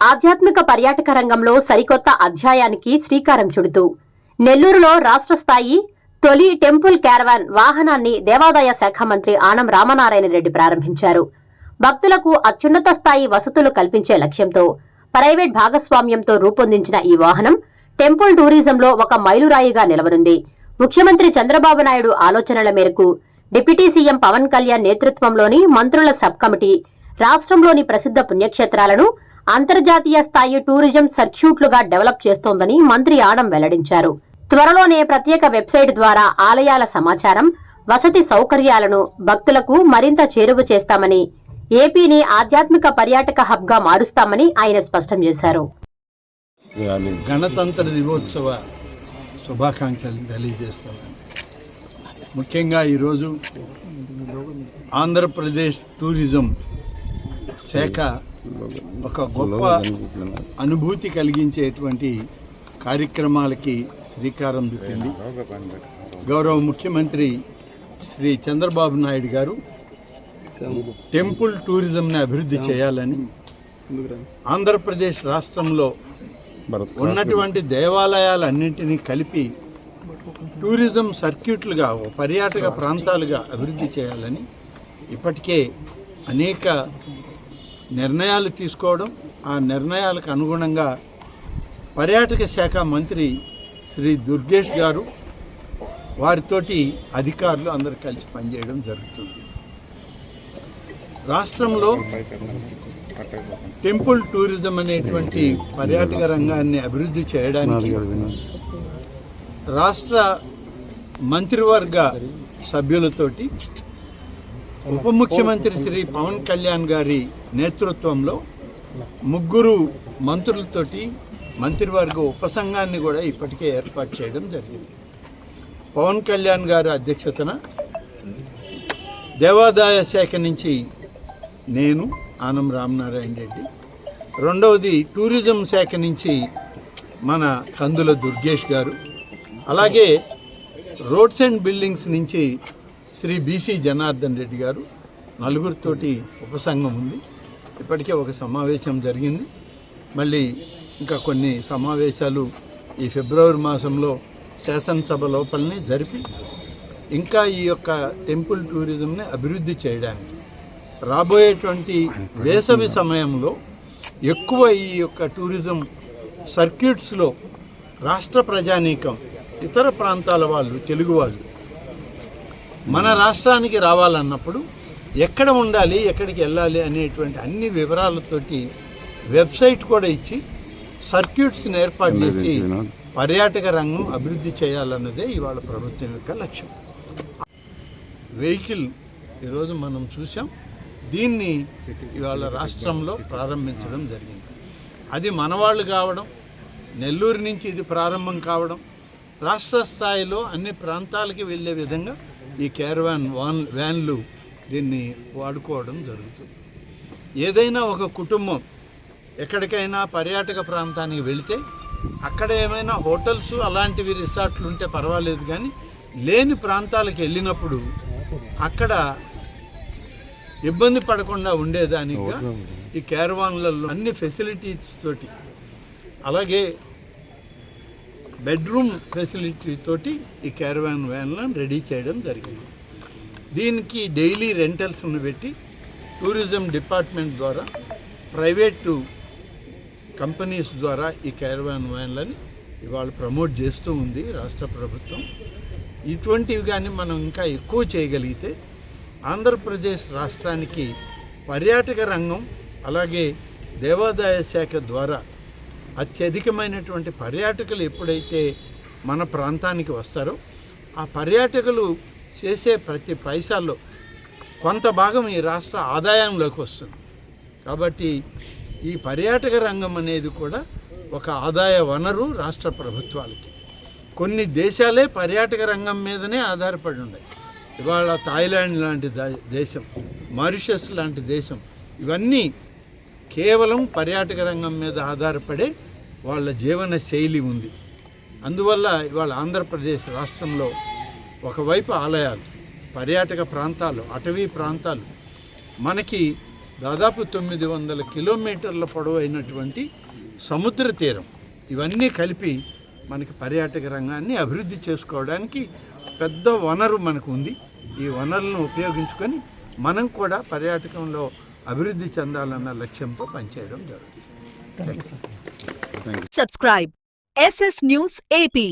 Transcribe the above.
ఆధ్యాత్మిక పర్యాటక రంగంలో సరికొత్త అధ్యాయానికి శ్రీకారం చుడుతూ నెల్లూరులో రాష్ట్ర స్థాయి తొలి టెంపుల్ క్యారవాన్ వాహనాన్ని దేవాదాయ శాఖ మంత్రి ఆనం రామనారాయణ రెడ్డి ప్రారంభించారు. భక్తులకు అత్యున్నత స్థాయి వసతులు కల్పించే లక్ష్యంతో ప్రైవేట్ భాగస్వామ్యంతో రూపొందించిన ఈ వాహనం టెంపుల్ టూరిజంలో ఒక మైలురాయిగా నిలవనుంది. ముఖ్యమంత్రి చంద్రబాబు నాయుడు ఆలోచనల మేరకు డిప్యూటీ సీఎం పవన్ కళ్యాణ్ నేతృత్వంలోని మంత్రుల సబ్ కమిటీ రాష్ట్రంలోని ప్రసిద్ధ పుణ్యక్షేత్రాలను అంతర్జాతీయ స్థాయి టూరిజం సర్క్యూట్లుగా డెవలప్ చేస్తోందని మంత్రి ఆనం వెల్లడించారు. త్వరలోనే ప్రత్యేక వెబ్సైట్ ద్వారా ఆలయాల సమాచారం వసతి సౌకర్యాలను భక్తులకు మరింత చేరువ చేస్తామని ఏపీని ఆధ్యాత్మిక పర్యాటక హబ్గా మారుస్తామని ఆయన స్పష్టం చేశారు. గణతంత్ర దివోత్సవ శుభాకాంక్షలు తెలియజేస్తున్నాను. ముఖ్యంగా ఈరోజు ఆంధ్రప్రదేశ్ టూరిజం శాఖ ఒక గొప్ప అనుభూతి కలిగించేటువంటి కార్యక్రమాలకి శ్రీకారం చుట్టింది. గౌరవ ముఖ్యమంత్రి శ్రీ చంద్రబాబు నాయుడు గారు టెంపుల్ టూరిజంని అభివృద్ధి చేయాలని ఆంధ్రప్రదేశ్ రాష్ట్రంలో ఉన్నటువంటి దేవాలయాలన్నింటినీ కలిపి టూరిజం సర్క్యూట్లుగా పర్యాటక ప్రాంతాలుగా అభివృద్ధి చేయాలని ఇప్పటికే అనేక నిర్ణయాలు తీసుకోవడం ఆ నిర్ణయాలకు అనుగుణంగా పర్యాటక శాఖ మంత్రి శ్రీ దుర్గేష్ గారు వారితోటి అధికారులు అందరు కలిసి పనిచేయడం జరుగుతుంది. రాష్ట్రంలో టెంపుల్ టూరిజం అనేటువంటి పర్యాటక రంగాన్ని అభివృద్ధి చేయడానికి రాష్ట్ర మంత్రివర్గ సభ్యులతోటి ఉప ముఖ్యమంత్రి శ్రీ పవన్ కళ్యాణ్ గారి నేతృత్వంలో ముగ్గురు మంత్రులతోటి మంత్రివర్గ ఉపసంఘాన్ని కూడా ఇప్పటికే ఏర్పాటు చేయడం జరిగింది. పవన్ కళ్యాణ్ గారి అధ్యక్షతన దేవాదాయ శాఖ నుంచి నేను ఆనం రామనారాయణ రెడ్డి రెండవది టూరిజం శాఖ నుంచి మన కందుల దుర్గేష్ గారు అలాగే రోడ్స్ అండ్ బిల్డింగ్స్ నుంచి శ్రీ బీసీ జనార్దన్ రెడ్డి గారు నలుగురితోటి ఉపసంఘం ఉంది. ఇప్పటికే ఒక సమావేశం జరిగింది. మళ్ళీ ఇంకా కొన్ని సమావేశాలు ఈ ఫిబ్రవరి మాసంలో శాసనసభ లోపలనే జరిపి ఇంకా ఈ యొక్క టెంపుల్ టూరిజంని అభివృద్ధి చేయడానికి రాబోయేటువంటి వేసవి సమయంలో ఎక్కువ ఈ యొక్క టూరిజం సర్క్యూట్స్లో రాష్ట్ర ప్రజానీకం ఇతర ప్రాంతాల వాళ్ళు తెలుగు వాళ్ళు మన రాష్ట్రానికి రావాలన్నప్పుడు ఎక్కడ ఉండాలి ఎక్కడికి వెళ్ళాలి అనేటువంటి అన్ని వివరాలతోటి వెబ్సైట్ కూడా ఇచ్చి సర్క్యూట్స్ని ఏర్పాటు చేసి పర్యాటక రంగం అభివృద్ధి చేయాలన్నదే ఇవాళ ప్రభుత్వం యొక్క లక్ష్యం. వెహికల్ ఈరోజు మనం చూసాం దీన్ని ఇవాళ రాష్ట్రంలో ప్రారంభించడం జరిగింది. అది మనవాళ్ళు కావడం నెల్లూరు నుంచి ఇది ప్రారంభం కావడం రాష్ట్ర స్థాయిలో అన్ని ప్రాంతాలకి వెళ్ళే విధంగా ఈ క్యారవాన్ వాన్ వ్యాన్లు దీన్ని వాడుకోవడం జరుగుతుంది. ఏదైనా ఒక కుటుంబం ఎక్కడికైనా పర్యాటక ప్రాంతానికి వెళితే అక్కడ ఏమైనా హోటల్స్ అలాంటివి రిసార్ట్లు ఉంటే పర్వాలేదు కానీ లేని ప్రాంతాలకు వెళ్ళినప్పుడు అక్కడ ఇబ్బంది పడకుండా ఉండేదానిగా ఈ క్యారవాన్లలో అన్ని ఫెసిలిటీస్ తోటి అలాగే బెడ్రూమ్ ఫెసిలిటీ తోటి ఈ క్యారవాన్ వ్యాన్లను రెడీ చేయడం జరిగింది. దీనికి డైలీ రెంటల్స్ను పెట్టి టూరిజం డిపార్ట్మెంట్ ద్వారా ప్రైవేటు కంపెనీస్ ద్వారా ఈ క్యారవాన్ వ్యాన్లని ఇవాళ ప్రమోట్ చేస్తూ ఉంది రాష్ట్ర ప్రభుత్వం. ఇటువంటివి కానీ మనం ఇంకా ఎక్కువ చేయగలిగితే ఆంధ్రప్రదేశ్ రాష్ట్రానికి పర్యాటక రంగం అలాగే దేవాదాయ శాఖ ద్వారా అత్యధికమైనటువంటి పర్యాటకులు ఎప్పుడైతే మన ప్రాంతానికి వస్తారో ఆ పర్యాటకులు చేసే ప్రతి పైసాల్లో కొంత భాగం ఈ రాష్ట్ర ఆదాయంలోకి వస్తుంది. కాబట్టి ఈ పర్యాటక రంగం అనేది కూడా ఒక ఆదాయ వనరు రాష్ట్ర ప్రభుత్వాలకి. కొన్ని దేశాలే పర్యాటక రంగం మీదనే ఆధారపడి ఉన్నాయి. ఇవాళ థాయిలాండ్ లాంటి దేశం మారిషస్ లాంటి దేశం ఇవన్నీ కేవలం పర్యాటక రంగం మీద ఆధారపడే వాళ్ళ జీవన శైలి ఉంది. అందువల్ల ఇవాళ ఆంధ్రప్రదేశ్ రాష్ట్రంలో ఒకవైపు ఆలయాలు పర్యాటక ప్రాంతాలు అటవీ ప్రాంతాలు మనకి దాదాపు తొమ్మిది వందల కిలోమీటర్ల పొడవైనటువంటి సముద్ర తీరం. ఇవన్నీ కలిపి మనకి పర్యాటక రంగాన్ని అభివృద్ధి చేసుకోవడానికి పెద్ద వనరు మనకు ఉంది. ఈ వనరులను ఉపయోగించుకొని మనం కూడా పర్యాటకంలో అభివృద్ధి చెందాలన్న లక్ష్యంతో పనిచేయడం జరుగుతుంది. Subscribe SS news AP